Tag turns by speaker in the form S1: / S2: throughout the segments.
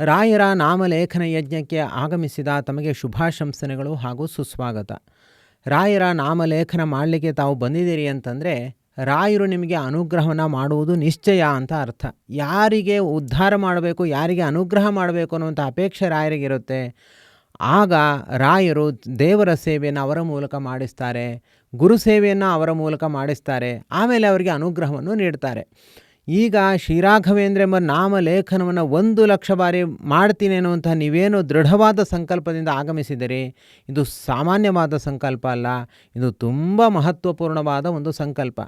S1: ರಾಯರ ನಾಮಲೇಖನ ಯಜ್ಞಕ್ಕೆ ಆಗಮಿಸಿದ ತಮಗೆ ಶುಭಾಶಂಸನೆಗಳು ಹಾಗೂ ಸುಸ್ವಾಗತ. ರಾಯರ ನಾಮಲೇಖನ ಮಾಡಲಿಕ್ಕೆ ತಾವು ಬಂದಿದ್ದೀರಿ ಅಂತಂದರೆ, ರಾಯರು ನಿಮಗೆ ಅನುಗ್ರಹವನ್ನು ಮಾಡುವುದು ನಿಶ್ಚಯ ಅಂತ ಅರ್ಥ. ಯಾರಿಗೆ ಉದ್ಧಾರ ಮಾಡಬೇಕು, ಯಾರಿಗೆ ಅನುಗ್ರಹ ಮಾಡಬೇಕು ಅನ್ನುವಂಥ ಅಪೇಕ್ಷೆ ರಾಯರಿಗಿರುತ್ತೆ. ಆಗ ರಾಯರು ದೇವರ ಸೇವೆಯನ್ನು ಅವರ ಮೂಲಕ ಮಾಡಿಸ್ತಾರೆ, ಗುರು ಸೇವೆಯನ್ನು ಅವರ ಮೂಲಕ ಮಾಡಿಸ್ತಾರೆ, ಆಮೇಲೆ ಅವರಿಗೆ ಅನುಗ್ರಹವನ್ನು ನೀಡ್ತಾರೆ. ಈಗ ಶ್ರೀರಾಘವೇಂದ್ರ ಎಂಬ ನಾಮಲೇಖನವನ್ನು ಒಂದು ಲಕ್ಷ ಬಾರಿ ಮಾಡ್ತೀನಿ ಅನ್ನುವಂಥ ನೀವೇನು ದೃಢವಾದ ಸಂಕಲ್ಪದಿಂದ ಆಗಮಿಸಿದಿರಿ ಇದು ಸಾಮಾನ್ಯವಾದ ಸಂಕಲ್ಪ ಅಲ್ಲ. ಇದು ತುಂಬ ಮಹತ್ವಪೂರ್ಣವಾದ ಒಂದು ಸಂಕಲ್ಪ.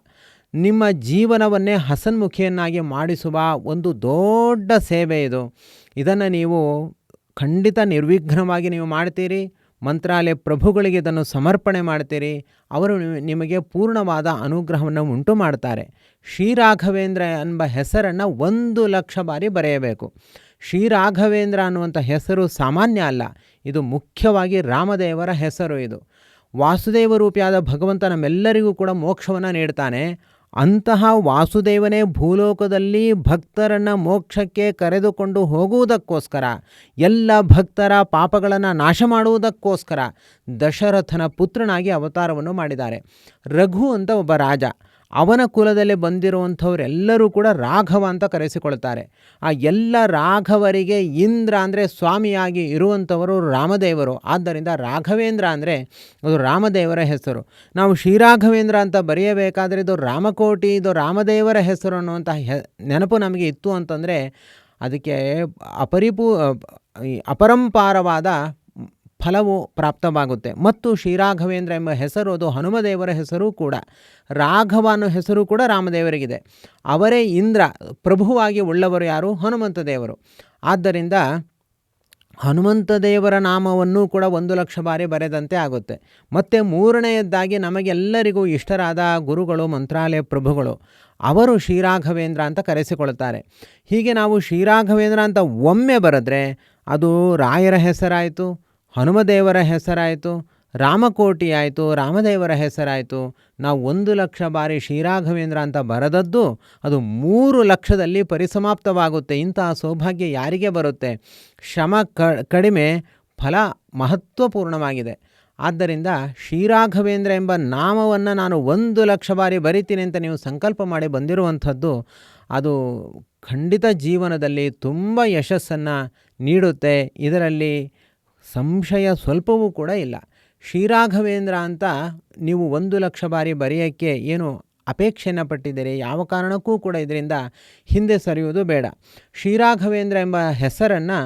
S1: ನಿಮ್ಮ ಜೀವನವನ್ನೇ ಹಸನ್ಮುಖಿಯನ್ನಾಗಿ ಮಾಡಿಸುವ ಒಂದು ದೊಡ್ಡ ಸೇವೆ ಇದು. ಇದನ್ನು ನೀವು ಖಂಡಿತ ನಿರ್ವಿಘ್ನವಾಗಿ ನೀವು ಮಾಡ್ತೀರಿ. ಮಂತ್ರಾಲಯ ಪ್ರಭುಗಳಿಗೆ ಇದನ್ನು ಸಮರ್ಪಣೆ ಮಾಡ್ತೀರಿ. ಅವರು ನಿಮಗೆ ಪೂರ್ಣವಾದ ಅನುಗ್ರಹವನ್ನು ಉಂಟು ಮಾಡ್ತಾರೆ. ಶ್ರೀರಾಘವೇಂದ್ರ ಎಂಬ ಹೆಸರನ್ನು ಒಂದು ಲಕ್ಷ ಬಾರಿ ಬರೆಯಬೇಕು. ಶ್ರೀರಾಘವೇಂದ್ರ ಅನ್ನುವಂಥ ಹೆಸರು ಸಾಮಾನ್ಯ ಅಲ್ಲ. ಇದು ಮುಖ್ಯವಾಗಿ ರಾಮದೇವರ ಹೆಸರು ಇದು. ವಾಸುದೇವ ರೂಪಿಯಾದ ಭಗವಂತ ನಮ್ಮೆಲ್ಲರಿಗೂ ಕೂಡ ಮೋಕ್ಷವನ್ನು ನೀಡ್ತಾನೆ. ಅಂತಹ ವಾಸುದೇವನೇ ಭೂಲೋಕದಲ್ಲಿ ಭಕ್ತರನ್ನು ಮೋಕ್ಷಕ್ಕೆ ಕರೆದುಕೊಂಡು ಹೋಗುವುದಕ್ಕೋಸ್ಕರ, ಎಲ್ಲ ಭಕ್ತರ ಪಾಪಗಳನ್ನು ನಾಶ ಮಾಡುವುದಕ್ಕೋಸ್ಕರ ದಶರಥನ ಪುತ್ರನಾಗಿ ಅವತಾರವನ್ನು ಮಾಡಿದ್ದಾರೆ. ರಘು ಅಂತ ಒಬ್ಬ ರಾಜ. ಅವನ ಕುಲದಲ್ಲಿ ಬಂದಿರುವಂಥವರೆಲ್ಲರೂ ಕೂಡ ರಾಘವ ಅಂತ ಕರೆಸಿಕೊಳ್ತಾರೆ. ಆ ಎಲ್ಲ ರಾಘವರಿಗೆ ಇಂದ್ರ ಅಂದರೆ ಸ್ವಾಮಿಯಾಗಿ ಇರುವಂಥವರು ರಾಮದೇವರು. ಆದ್ದರಿಂದ ರಾಘವೇಂದ್ರ ಅಂದರೆ ಅದು ರಾಮದೇವರ ಹೆಸರು. ನಾವು ಶ್ರೀರಾಘವೇಂದ್ರ ಅಂತ ಬರೆಯಬೇಕಾದರೆ ಇದು ರಾಮಕೋಟಿ, ಇದು ರಾಮದೇವರ ಹೆಸರು ಅನ್ನುವಂಥ ನೆನಪು ನಮಗೆ ಇತ್ತು ಅಂತಂದರೆ ಅದಕ್ಕೆ ಅಪರಿಪೂ ಅಪರಂಪಾರವಾದ ಫಲವು ಪ್ರಾಪ್ತವಾಗುತ್ತೆ. ಮತ್ತು ಶ್ರೀರಾಘವೇಂದ್ರ ಎಂಬ ಹೆಸರು, ಅದು ಹನುಮದೇವರ ಹೆಸರು ಕೂಡ, ರಾಘವ ಅನ್ನೋ ಹೆಸರು ಕೂಡ ರಾಮದೇವರಿಗಿದೆ. ಅವರೇ ಇಂದ್ರ, ಪ್ರಭುವಾಗಿ ಉಳ್ಳವರು ಯಾರು? ಹನುಮಂತ ದೇವರು. ಆದ್ದರಿಂದ ಹನುಮಂತ ದೇವರ ನಾಮವನ್ನು ಕೂಡ ಒಂದು ಲಕ್ಷ ಬಾರಿ ಬರೆದಂತೆ ಆಗುತ್ತೆ. ಮತ್ತು ಮೂರನೆಯದ್ದಾಗಿ ನಮಗೆಲ್ಲರಿಗೂ ಇಷ್ಟರಾದ ಗುರುಗಳು, ಮಂತ್ರಾಲಯ ಪ್ರಭುಗಳು, ಅವರು ಶ್ರೀರಾಘವೇಂದ್ರ ಅಂತ ಕರೆಸಿಕೊಳ್ತಾರೆ. ಹೀಗೆ ನಾವು ಶ್ರೀರಾಘವೇಂದ್ರ ಅಂತ ಒಮ್ಮೆ ಬರೆದ್ರೆ ಅದು ರಾಯರ ಹೆಸರಾಯಿತು ಹನುಮದೇವರ ಹೆಸರಾಯಿತು, ರಾಮಕೋಟಿ ಆಯಿತು, ರಾಮದೇವರ ಹೆಸರಾಯಿತು. ನಾವು ಒಂದು ಲಕ್ಷ ಬಾರಿ ಶ್ರೀರಾಘವೇಂದ್ರ ಅಂತ ಬರೆದದ್ದು ಅದು ಮೂರು ಲಕ್ಷದಲ್ಲಿ ಪರಿಸಮಾಪ್ತವಾಗುತ್ತೆ. ಇಂತಹ ಸೌಭಾಗ್ಯ ಯಾರಿಗೆ ಬರುತ್ತೆ? ಶ್ರಮ ಕಡಿಮೆ, ಫಲ ಮಹತ್ವಪೂರ್ಣವಾಗಿದೆ. ಆದ್ದರಿಂದ ಶ್ರೀರಾಘವೇಂದ್ರ ಎಂಬ ನಾಮವನ್ನು ನಾನು ಒಂದು ಲಕ್ಷ ಬಾರಿ ಬರಿತೀನಿ ಅಂತ ನೀವು ಸಂಕಲ್ಪ ಮಾಡಿ ಬಂದಿರುವಂಥದ್ದು, ಅದು ಖಂಡಿತ ಜೀವನದಲ್ಲಿ ತುಂಬ ಯಶಸ್ಸನ್ನು ನೀಡುತ್ತೆ. ಇದರಲ್ಲಿ ಸಂಶಯ ಸ್ವಲ್ಪವೂ ಕೂಡ ಇಲ್ಲ. ಶ್ರೀರಾಘವೇಂದ್ರ ಅಂತ ನೀವು ಒಂದು ಲಕ್ಷ ಬಾರಿ ಬರೆಯೋಕ್ಕೆ ಏನು ಅಪೇಕ್ಷೆಯನ್ನು ಪಟ್ಟಿದ್ದೀರಿ, ಯಾವ ಕಾರಣಕ್ಕೂ ಕೂಡ ಇದರಿಂದ ಹಿಂದೆ ಸರಿಯುವುದು ಬೇಡ. ಶ್ರೀರಾಘವೇಂದ್ರ ಎಂಬ ಹೆಸರನ್ನು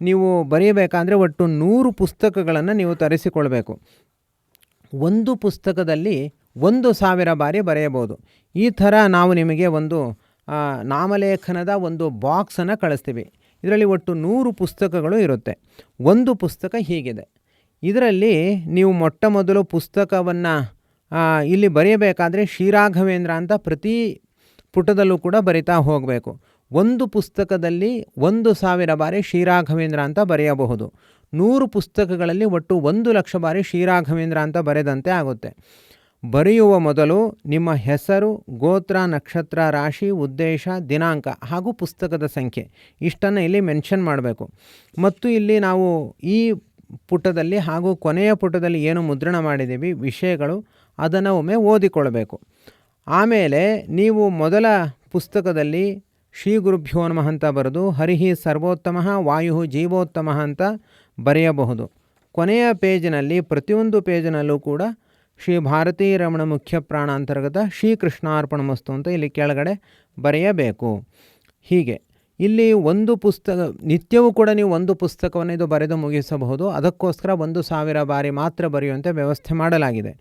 S1: ನೀವು ಬರೆಯಬೇಕಾದ್ರೆ ಒಟ್ಟು ನೂರು ಪುಸ್ತಕಗಳನ್ನು ನೀವು ತರಿಸಿಕೊಳ್ಬೇಕು. ಒಂದು ಪುಸ್ತಕದಲ್ಲಿ ಒಂದು ಸಾವಿರ ಬಾರಿ ಬರೆಯಬಹುದು. ಈ ಥರ ನಾವು ನಿಮಗೆ ಒಂದು ನಾಮಲೇಖನದ ಒಂದು ಬಾಕ್ಸನ್ನು ಕಳಿಸ್ತೀವಿ. ಇದರಲ್ಲಿ ಒಟ್ಟು ನೂರು ಪುಸ್ತಕಗಳು ಇರುತ್ತೆ. ಒಂದು ಪುಸ್ತಕ ಹೀಗಿದೆ. ಇದರಲ್ಲಿ ನೀವು ಮೊಟ್ಟ ಮೊದಲು ಪುಸ್ತಕವನ್ನು ಇಲ್ಲಿ ಬರೆಯಬೇಕಾದ್ರೆ ಶ್ರೀರಾಘವೇಂದ್ರ ಅಂತ ಪ್ರತಿ ಪುಟದಲ್ಲೂ ಕೂಡ ಬರಿತಾ ಹೋಗಬೇಕು. ಒಂದು ಪುಸ್ತಕದಲ್ಲಿ ಒಂದು ಸಾವಿರ ಬಾರಿ ಶ್ರೀರಾಘವೇಂದ್ರ ಅಂತ ಬರೆಯಬಹುದು. ನೂರು ಪುಸ್ತಕಗಳಲ್ಲಿ ಒಟ್ಟು ಒಂದು ಲಕ್ಷ ಬಾರಿ ಶ್ರೀರಾಘವೇಂದ್ರ ಅಂತ ಬರೆದಂತೆ ಆಗುತ್ತೆ. ಬರೆಯುವ ಮೊದಲು ನಿಮ್ಮ ಹೆಸರು, ಗೋತ್ರ, ನಕ್ಷತ್ರ, ರಾಶಿ, ಉದ್ದೇಶ, ದಿನಾಂಕ ಹಾಗೂ ಪುಸ್ತಕದ ಸಂಖ್ಯೆ. ಇಷ್ಟನ್ನು ಇಲ್ಲಿ ಮೆನ್ಷನ್ ಮಾಡಬೇಕು. ಮತ್ತು ಇಲ್ಲಿ ನಾವು ಈ ಪುಟದಲ್ಲಿ ಹಾಗೂ ಕೊನೆಯ ಪುಟದಲ್ಲಿ ಏನು ಮುದ್ರಣ ಮಾಡಿದ್ದೀವಿ, ವಿಷಯಗಳು, ಅದನ್ನು ಒಮ್ಮೆ ಓದಿಕೊಳ್ಳಬೇಕು. ಆಮೇಲೆ ನೀವು ಮೊದಲ ಪುಸ್ತಕದಲ್ಲಿ ಶ್ರೀ ಗುರುಭ್ಯೋ ನಮಃ ಅಂತ ಬರೆದು ಹರಿಹಿ ಸರ್ವೋತ್ತಮ ವಾಯು ಜೀವೋತ್ತಮ ಅಂತ ಬರೆಯಬಹುದು. ಕೊನೆಯ ಪೇಜಿನಲ್ಲಿ, ಪ್ರತಿಯೊಂದು ಪೇಜಿನಲ್ಲೂ ಕೂಡ ಶ್ರೀ ಭಾರತೀ ರಮಣ ಮುಖ್ಯ ಪ್ರಾಣಾಂತರ್ಗತ ಶ್ರೀ ಕೃಷ್ಣಾರ್ಪಣ ಮಸ್ತು ಅಂತ ಇಲ್ಲಿ ಕೆಳಗಡೆ ಬರೆಯಬೇಕು. ಹೀಗೆ, ಇಲ್ಲಿ ಒಂದು ಪುಸ್ತಕ, ನಿತ್ಯವೂ ಕೂಡ ನೀವು ಒಂದು ಪುಸ್ತಕವನ್ನು ಇದು ಬರೆದು ಮುಗಿಸಬಹುದು, ಅದಕ್ಕೋಸ್ಕರ ಒಂದು ಸಾವಿರ ಬಾರಿ ಮಾತ್ರ ಬರೆಯುವಂತೆ ವ್ಯವಸ್ಥೆ ಮಾಡಲಾಗಿದೆ.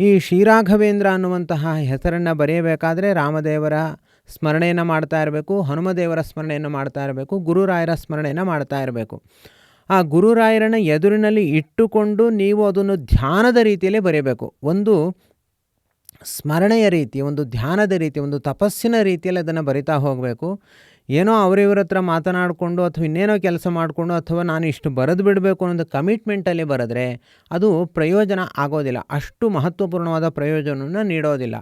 S1: ಈ ಶ್ರೀರಾಘವೇಂದ್ರ ಅನ್ನುವಂತಹ ಹೆಸರನ್ನು ಬರೆಯಬೇಕಾದರೆ ರಾಮದೇವರ ಸ್ಮರಣೆಯನ್ನು ಮಾಡ್ತಾ ಇರಬೇಕು, ಹನುಮದೇವರ ಸ್ಮರಣೆಯನ್ನು ಮಾಡ್ತಾ ಇರಬೇಕು, ಗುರುರಾಯರ ಸ್ಮರಣೆಯನ್ನು ಮಾಡ್ತಾ ಇರಬೇಕು. ಆ ಗುರುರಾಯರನ್ನು ಎದುರಿನಲ್ಲಿ ಇಟ್ಟುಕೊಂಡು ನೀವು ಅದನ್ನು ಧ್ಯಾನದ ರೀತಿಯಲ್ಲೇ ಬರೆಯಬೇಕು. ಒಂದು ಸ್ಮರಣೆಯ ರೀತಿ, ಒಂದು ಧ್ಯಾನದ ರೀತಿ, ಒಂದು ತಪಸ್ಸಿನ ರೀತಿಯಲ್ಲಿ ಅದನ್ನು ಬರಿತಾ ಹೋಗಬೇಕು. ಏನೋ ಅವರಿವ್ರ ಹತ್ರ ಮಾತನಾಡಿಕೊಂಡು ಅಥವಾ ಇನ್ನೇನೋ ಕೆಲಸ ಮಾಡಿಕೊಂಡು ಅಥವಾ ನಾನು ಇಷ್ಟು ಬರೆದು ಬಿಡಬೇಕು ಅನ್ನೋದು ಕಮಿಟ್ಮೆಂಟಲ್ಲಿ ಬರೆದ್ರೆ ಅದು ಪ್ರಯೋಜನ ಆಗೋದಿಲ್ಲ. ಅಷ್ಟು ಮಹತ್ವಪೂರ್ಣವಾದ ಪ್ರಯೋಜನವನ್ನು ನೀಡೋದಿಲ್ಲ.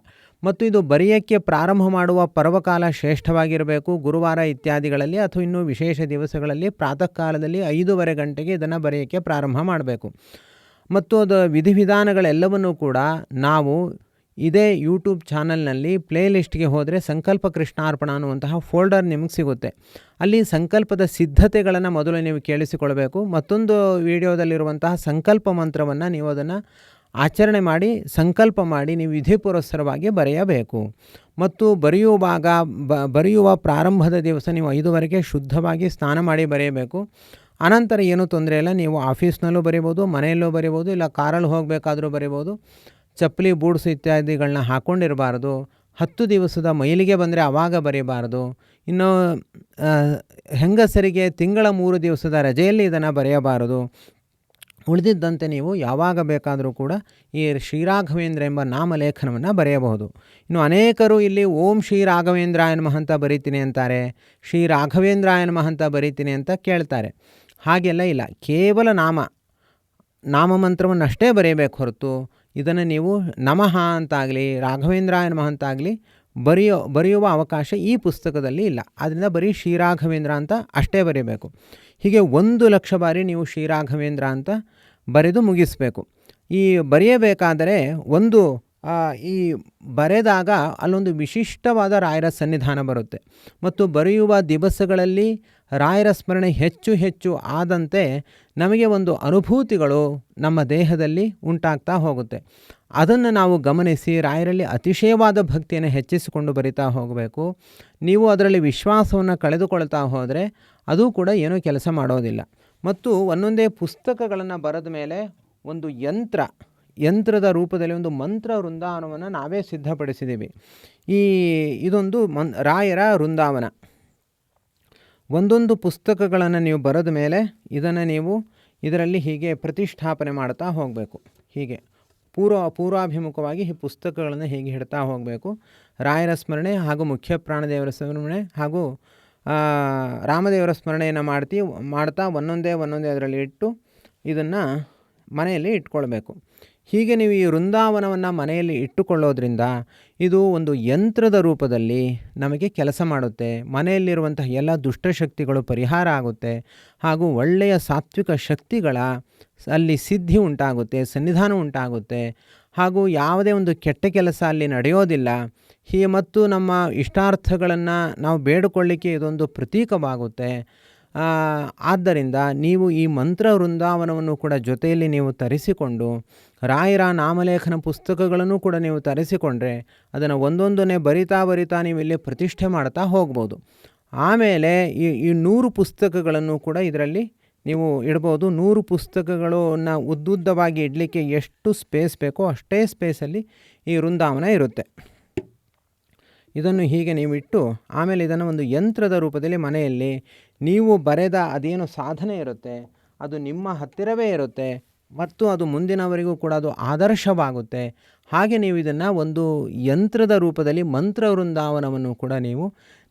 S1: ಮತ್ತು ಇದು ಬರೆಯಕ್ಕೆ ಪ್ರಾರಂಭ ಮಾಡುವ ಪರ್ವಕಾಲ ಶ್ರೇಷ್ಠವಾಗಿರಬೇಕು. ಗುರುವಾರ ಇತ್ಯಾದಿಗಳಲ್ಲಿ ಅಥವಾ ಇನ್ನೂ ವಿಶೇಷ ದಿವಸಗಳಲ್ಲಿ ಪ್ರಾತಃ ಕಾಲದಲ್ಲಿ ಐದೂವರೆ ಗಂಟೆಗೆ ಇದನ್ನು ಬರೆಯೋಕ್ಕೆ ಪ್ರಾರಂಭ ಮಾಡಬೇಕು. ಮತ್ತು ಅದು ವಿಧಿವಿಧಾನಗಳೆಲ್ಲವನ್ನೂ ಕೂಡ ನಾವು ಇದೇ ಯೂಟ್ಯೂಬ್ ಚಾನಲ್ನಲ್ಲಿ ಪ್ಲೇಲಿಸ್ಟ್ಗೆ ಹೋದರೆ ಸಂಕಲ್ಪ ಕೃಷ್ಣಾರ್ಪಣ ಅನ್ನುವಂತಹ ಫೋಲ್ಡರ್ ನಿಮಗೆ ಸಿಗುತ್ತೆ. ಅಲ್ಲಿ ಸಂಕಲ್ಪದ ಸಿದ್ಧತೆಗಳನ್ನು ಮೊದಲು ನೀವು ಕೇಳಿಸಿಕೊಳ್ಬೇಕು. ಮತ್ತೊಂದು ವಿಡಿಯೋದಲ್ಲಿರುವಂತಹ ಸಂಕಲ್ಪ ಮಂತ್ರವನ್ನು ನೀವು ಅದನ್ನು ಆಚರಣೆ ಮಾಡಿ, ಸಂಕಲ್ಪ ಮಾಡಿ ನೀವು ವಿಧಿಪುರಸ್ಸರವಾಗಿ ಬರೆಯಬೇಕು. ಮತ್ತು ಬರೆಯುವಾಗ ಬರೆಯುವ ಪ್ರಾರಂಭದ ದಿವಸ ನೀವು ಐದುವರೆಗೆ ಶುದ್ಧವಾಗಿ ಸ್ನಾನ ಮಾಡಿ ಬರೆಯಬೇಕು. ಅನಂತರ ಏನೂ ತೊಂದರೆ ಇಲ್ಲ, ನೀವು ಆಫೀಸ್ನಲ್ಲೂ ಬರಿಬೋದು, ಮನೆಯಲ್ಲೂ ಬರಿಬೋದು, ಇಲ್ಲ ಕಾರಲ್ಲಿ ಹೋಗಬೇಕಾದರೂ ಬರಿಬೋದು. ಚಪ್ಪಲಿ, ಬೂಟ್ಸ್ ಇತ್ಯಾದಿಗಳನ್ನ ಹಾಕ್ಕೊಂಡಿರಬಾರ್ದು ಹತ್ತು ದಿವಸದ ಮೈಲಿಗೆ ಬಂದರೆ ಆವಾಗ ಬರೀಬಾರ್ದು. ಇನ್ನು ಹೆಂಗಸರಿಗೆ ತಿಂಗಳ ಮೂರು ದಿವಸದ ರಜೆಯಲ್ಲಿ ಇದನ್ನು ಬರೆಯಬಾರದು. ಉಳಿದಿದ್ದಂತೆ ನೀವು ಯಾವಾಗ ಬೇಕಾದರೂ ಕೂಡ ಈ ಶ್ರೀರಾಘವೇಂದ್ರ ಎಂಬ ನಾಮಲೇಖನವನ್ನು ಬರೆಯಬಹುದು. ಇನ್ನು ಅನೇಕರು ಇಲ್ಲಿ ಓಂ ಶ್ರೀ ರಾಘವೇಂದ್ರಾಯ ನಮಃ ಅಂತ ಬರೀತೀನಿ ಅಂತಾರೆ, ಶ್ರೀ ರಾಘವೇಂದ್ರಾಯ ನಮಃ ಅಂತ ಬರೀತೀನಿ ಅಂತ ಕೇಳ್ತಾರೆ. ಹಾಗೆಲ್ಲ ಇಲ್ಲ. ಕೇವಲ ನಾಮ, ನಾಮಮಂತ್ರವನ್ನಷ್ಟೇ ಬರೆಯಬೇಕು ಹೊರತು ಇದನ್ನು ನೀವು ನಮಃ ಅಂತಾಗಲಿ ರಾಘವೇಂದ್ರಾಯ ನಮಃ ಅಂತಾಗಲಿ ಬರೆಯೋ, ಬರೆಯುವ ಅವಕಾಶ ಈ ಪುಸ್ತಕದಲ್ಲಿ ಇಲ್ಲ. ಆದ್ದರಿಂದ ಬರೀ ಶ್ರೀರಾಘವೇಂದ್ರ ಅಂತ ಅಷ್ಟೇ ಬರೀಬೇಕು. ಹೀಗೆ ಒಂದು ಲಕ್ಷ ಬಾರಿ ನೀವು ಶ್ರೀರಾಘವೇಂದ್ರ ಅಂತ ಬರೆದು ಮುಗಿಸಬೇಕು. ಈ ಬರೆಯಬೇಕಾದರೆ ಒಂದು ಈ ಬರೆದಾಗ ಅಲ್ಲೊಂದು ವಿಶಿಷ್ಟವಾದ ರಾಯರ ಸನ್ನಿಧಾನ ಬರುತ್ತೆ. ಮತ್ತು ಬರೆಯುವ ದಿವಸಗಳಲ್ಲಿ ರಾಯರ ಸ್ಮರಣೆ ಹೆಚ್ಚು ಹೆಚ್ಚು ಆದಂತೆ ನಮಗೆ ಒಂದು ಅನುಭೂತಿಗಳು ನಮ್ಮ ದೇಹದಲ್ಲಿ ಉಂಟಾಗ್ತಾ ಹೋಗುತ್ತೆ. ಅದನ್ನು ನಾವು ಗಮನಿಸಿ ರಾಯರಲ್ಲಿ ಅತಿಶಯವಾದ ಭಕ್ತಿಯನ್ನು ಹೆಚ್ಚಿಸಿಕೊಂಡು ಬರಿತಾ ಹೋಗಬೇಕು. ನೀವು ಅದರಲ್ಲಿ ವಿಶ್ವಾಸವನ್ನು ಕಳೆದುಕೊಳ್ತಾ ಹೋದರೆ ಅದು ಕೂಡ ಏನೂ ಕೆಲಸ ಮಾಡೋದಿಲ್ಲ. ಮತ್ತು ಒಂದೊಂದೇ ಪುಸ್ತಕಗಳನ್ನು ಬರೆದ ಮೇಲೆ ಒಂದು ಯಂತ್ರ, ಯಂತ್ರದ ರೂಪದಲ್ಲಿ ಒಂದು ಮಂತ್ರ ವೃಂದಾವನವನ್ನು ನಾವೇ ಸಿದ್ಧಪಡಿಸಿದ್ದೀವಿ ಈ ಇದೊಂದು ಮನ್, ರಾಯರ ವೃಂದಾವನ. ಒಂದೊಂದು ಪುಸ್ತಕಗಳನ್ನು ನೀವು ಬರೆದ ಮೇಲೆ ಇದನ್ನು ನೀವು ಇದರಲ್ಲಿ ಹೀಗೆ ಪ್ರತಿಷ್ಠಾಪನೆ ಮಾಡ್ತಾ ಹೋಗಬೇಕು. ಹೀಗೆ ಪೂರ್ವ, ಪೂರ್ವಾಭಿಮುಖವಾಗಿ ಈ ಪುಸ್ತಕಗಳನ್ನು ಹೀಗೆ ಹಿಡ್ತಾ ಹೋಗಬೇಕು. ರಾಯರ ಸ್ಮರಣೆ ಹಾಗೂ ಮುಖ್ಯ ಪ್ರಾಣದೇವರ ಸ್ಮರಣೆ ಹಾಗೂ ರಾಮದೇವರ ಸ್ಮರಣೆಯನ್ನು ಮಾಡ್ತೀವಿ ಮಾಡ್ತಾ ಒಂದೊಂದೇ ಒಂದೊಂದೇ ಅದರಲ್ಲಿ ಇಟ್ಟು ಇದನ್ನು ಮನೆಯಲ್ಲಿ ಇಟ್ಕೊಳ್ಬೇಕು. ಹೀಗೆ ನೀವು ಈ ವೃಂದಾವನವನ್ನು ಮನೆಯಲ್ಲಿ ಇಟ್ಟುಕೊಳ್ಳೋದ್ರಿಂದ ಇದು ಒಂದು ಯಂತ್ರದ ರೂಪದಲ್ಲಿ ನಮಗೆ ಕೆಲಸ ಮಾಡುತ್ತೆ. ಮನೆಯಲ್ಲಿರುವಂತಹ ಎಲ್ಲ ದುಷ್ಟಶಕ್ತಿಗಳು ಪರಿಹಾರ ಆಗುತ್ತೆ. ಹಾಗೂ ಒಳ್ಳೆಯ ಸಾತ್ವಿಕ ಶಕ್ತಿಗಳ ಅಲ್ಲಿ ಸಿದ್ಧಿ ಉಂಟಾಗುತ್ತೆ, ಸನ್ನಿಧಾನ ಉಂಟಾಗುತ್ತೆ. ಹಾಗೂ ಯಾವುದೇ ಒಂದು ಕೆಟ್ಟ ಕೆಲಸ ಅಲ್ಲಿ ನಡೆಯೋದಿಲ್ಲ. ಹೀ ಮತ್ತು ನಮ್ಮ ಇಷ್ಟಾರ್ಥಗಳನ್ನು ನಾವು ಬೇಡಿಕೊಳ್ಳಿಕ್ಕೆ ಇದೊಂದು ಪ್ರತೀಕವಾಗುತ್ತೆ. ಆದ್ದರಿಂದ ನೀವು ಈ ಮಂತ್ರ ವೃಂದಾವನವನ್ನು ಕೂಡ ಜೊತೆಯಲ್ಲಿ ನೀವು ತರಿಸಿಕೊಂಡು, ರಾಯರ ನಾಮಲೇಖನ ಪುಸ್ತಕಗಳನ್ನು ಕೂಡ ನೀವು ತರಿಸಿಕೊಂಡ್ರೆ ಅದನ್ನು ಒಂದೊಂದನ್ನೇ ಬರಿತಾ ಬರಿತಾ ನೀವು ಇಲ್ಲಿ ಪ್ರತಿಷ್ಠೆ ಮಾಡ್ತಾ ಹೋಗ್ಬೋದು. ಆಮೇಲೆ ಈ ಈ ನೂರು ಪುಸ್ತಕಗಳನ್ನು ಕೂಡ ಇದರಲ್ಲಿ ನೀವು ಇಡ್ಬೋದು. ನೂರು ಪುಸ್ತಕಗಳನ್ನು ಉದ್ದುದ್ದವಾಗಿ ಇಡಲಿಕ್ಕೆ ಎಷ್ಟು ಸ್ಪೇಸ್ ಬೇಕೋ ಅಷ್ಟೇ ಸ್ಪೇಸಲ್ಲಿ ಈ ವೃಂದಾವನ ಇರುತ್ತೆ. ಇದನ್ನು ಹೀಗೆ ನೀವು ಇಟ್ಟು ಆಮೇಲೆ ಇದನ್ನು ಒಂದು ಯಂತ್ರದ ರೂಪದಲ್ಲಿ ಮನೆಯಲ್ಲಿ ನೀವು ಬರೆದ ಅದೇನು ಸಾಧನೆ ಇರುತ್ತೆ, ಅದು ನಿಮ್ಮ ಹತ್ತಿರವೇ ಇರುತ್ತೆ ಮತ್ತು ಅದು ಮುಂದಿನವರಿಗೂ ಕೂಡ ಅದು ಆದರ್ಶವಾಗುತ್ತೆ. ಹಾಗೆ ನೀವು ಇದನ್ನು ಒಂದು ಯಂತ್ರದ ರೂಪದಲ್ಲಿ ಮಂತ್ರ ವೃಂದಾವನವನ್ನು ಕೂಡ ನೀವು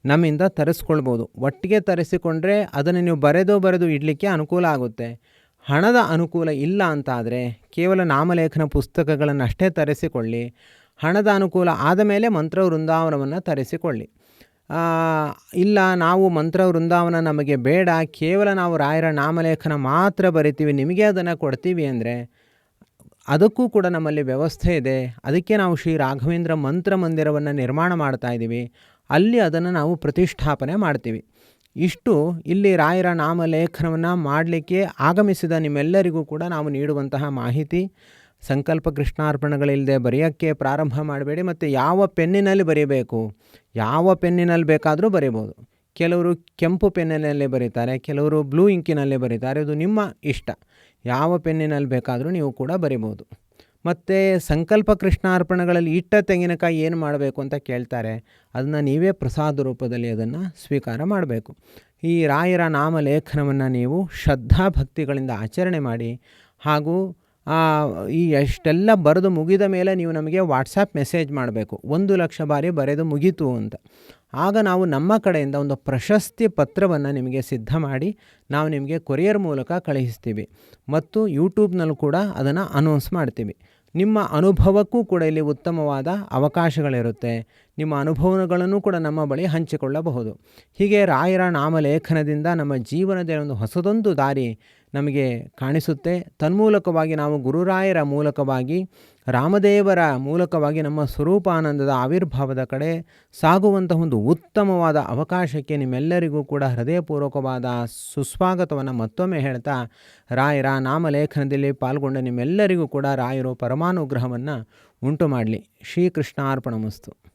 S1: ನಮ್ಮಿಂದ ತರಿಸ್ಕೊಳ್ಬೋದು. ಒಟ್ಟಿಗೆ ತರಿಸಿಕೊಂಡ್ರೆ ಅದನ್ನು ನೀವು ಬರೆದು ಬರೆದು ಇಡಲಿಕ್ಕೆ ಅನುಕೂಲ ಆಗುತ್ತೆ. ಹಣದ ಅನುಕೂಲ ಇಲ್ಲ ಅಂತಾದರೆ ಕೇವಲ ನಾಮಲೇಖನ ಪುಸ್ತಕಗಳನ್ನಷ್ಟೇ ತರಿಸಿಕೊಳ್ಳಿ. ಹಣದ ಅನುಕೂಲ ಆದ ಮೇಲೆ ಮಂತ್ರ ವೃಂದಾವನವನ್ನು ತರಿಸಿಕೊಳ್ಳಿ. ಇಲ್ಲ ನಾವು ಮಂತ್ರ ವೃಂದಾವನ ನಮಗೆ ಬೇಡ, ಕೇವಲ ನಾವು ರಾಯರ ನಾಮಲೇಖನ ಮಾತ್ರ ಬರಿತೀವಿ, ನಿಮಗೆ ಅದನ್ನು ಕೊಡ್ತೀವಿ ಅಂದರೆ ಅದಕ್ಕೂ ಕೂಡ ನಮ್ಮಲ್ಲಿ ವ್ಯವಸ್ಥೆ ಇದೆ. ಅದಕ್ಕೆ ನಾವು ಶ್ರೀ ರಾಘವೇಂದ್ರ ಮಂತ್ರ ಮಂದಿರವನ್ನು ನಿರ್ಮಾಣ ಮಾಡ್ತಾ ಇದ್ದೀವಿ ಅಲ್ಲಿ ಅದನ್ನು ನಾವು ಪ್ರತಿಷ್ಠಾಪನೆ ಮಾಡ್ತೀವಿ. ಇಷ್ಟು ಇಲ್ಲಿ ರಾಯರ ನಾಮಲೇಖನವನ್ನು ಮಾಡಲಿಕ್ಕೆ ಆಗಮಿಸಿದ ನಿಮ್ಮೆಲ್ಲರಿಗೂ ಕೂಡ ನಾವು ನೀಡುವಂತಹ ಮಾಹಿತಿ. ಸಂಕಲ್ಪ ಕೃಷ್ಣಾರ್ಪಣಗಳಿಲ್ಲದೆ ಬರೆಯೋಕ್ಕೆ ಪ್ರಾರಂಭ ಮಾಡಬೇಡಿ ಮತ್ತು ಯಾವ ಪೆನ್ನಿನಲ್ಲಿ ಬರೀಬೇಕು, ಯಾವ ಪೆನ್ನಿನಲ್ಲಿ ಬೇಕಾದರೂ ಬರೀಬೋದು. ಕೆಲವರು ಕೆಂಪು ಪೆನ್ನಿನಲ್ಲಿ ಬರೀತಾರೆ, ಕೆಲವರು ಬ್ಲೂ ಇಂಕಿನಲ್ಲಿ ಬರೀತಾರೆ, ಅದು ನಿಮ್ಮ ಇಷ್ಟ. ಯಾವ ಪೆನ್ನಿನಲ್ಲಿ ಬೇಕಾದರೂ ನೀವು ಕೂಡ ಬರಿಬೋದು. ಮತ್ತು ಸಂಕಲ್ಪ ಕೃಷ್ಣಾರ್ಪಣೆಗಳಲ್ಲಿ ಇಟ್ಟ ತೆಂಗಿನಕಾಯಿ ಏನು ಮಾಡಬೇಕು ಅಂತ ಕೇಳ್ತಾರೆ, ಅದನ್ನು ನೀವೇ ಪ್ರಸಾದ ರೂಪದಲ್ಲಿ ಅದನ್ನು ಸ್ವೀಕಾರ ಮಾಡಬೇಕು. ಈ ರಾಯರ ನಾಮಲೇಖನವನ್ನು ನೀವು ಶ್ರದ್ಧಾ ಭಕ್ತಿಗಳಿಂದ ಆಚರಣೆ ಮಾಡಿ, ಹಾಗೂ ಈ ಎಷ್ಟೆಲ್ಲ ಬರೆದು ಮುಗಿದ ಮೇಲೆ ನೀವು ನಮಗೆ ವಾಟ್ಸಪ್ ಮೆಸೇಜ್ ಮಾಡಬೇಕು, ಒಂದು ಲಕ್ಷ ಬಾರಿ ಬರೆದು ಮುಗೀತು ಅಂತ. ಆಗ ನಾವು ನಮ್ಮ ಕಡೆಯಿಂದ ಒಂದು ಪ್ರಶಸ್ತಿ ಪತ್ರವನ್ನು ನಿಮಗೆ ಸಿದ್ಧ ಮಾಡಿ, ನಾವು ನಿಮಗೆ ಕೊರಿಯರ್ ಮೂಲಕ ಕಳುಹಿಸ್ತೀವಿ ಮತ್ತು ಯೂಟ್ಯೂಬ್ನಲ್ಲೂ ಕೂಡ ಅದನ್ನು ಅನೌನ್ಸ್ ಮಾಡ್ತೀವಿ. ನಿಮ್ಮ ಅನುಭವಕ್ಕೂ ಕೂಡ ಇಲ್ಲಿ ಉತ್ತಮವಾದ ಅವಕಾಶಗಳಿರುತ್ತೆ. ನಿಮ್ಮ ಅನುಭವಗಳನ್ನು ಕೂಡ ನಮ್ಮ ಬಳಿ ಹಂಚಿಕೊಳ್ಳಬಹುದು. ಹೀಗೆ ರಾಯರ ನಾಮಲೇಖನದಿಂದ ನಮ್ಮ ಜೀವನದ ಒಂದು ಹೊಸದೊಂದು ದಾರಿ ನಮಗೆ ಕಾಣಿಸುತ್ತೆ. ತನ್ಮೂಲಕವಾಗಿ ನಾವು ಗುರುರಾಯರ ಮೂಲಕವಾಗಿ, ರಾಮದೇವರ ಮೂಲಕವಾಗಿ ನಮ್ಮ ಸ್ವರೂಪಾನಂದದ ಆವಿರ್ಭಾವದ ಕಡೆ ಸಾಗುವಂತಹ ಒಂದು ಉತ್ತಮವಾದ ಅವಕಾಶಕ್ಕೆ ನಿಮ್ಮೆಲ್ಲರಿಗೂ ಕೂಡ ಹೃದಯಪೂರ್ವಕವಾದ ಸುಸ್ವಾಗತವನ್ನು ಮತ್ತೊಮ್ಮೆ ಹೇಳ್ತಾ, ರಾಯರ ನಾಮಲೇಖನದಲ್ಲಿ ಪಾಲ್ಗೊಂಡ ನಿಮ್ಮೆಲ್ಲರಿಗೂ ಕೂಡ ರಾಯರು ಪರಮಾನುಗ್ರಹವನ್ನು ಉಂಟು ಮಾಡಲಿ ಶ್ರೀಕೃಷ್ಣಾರ್ಪಣಮಸ್ತು.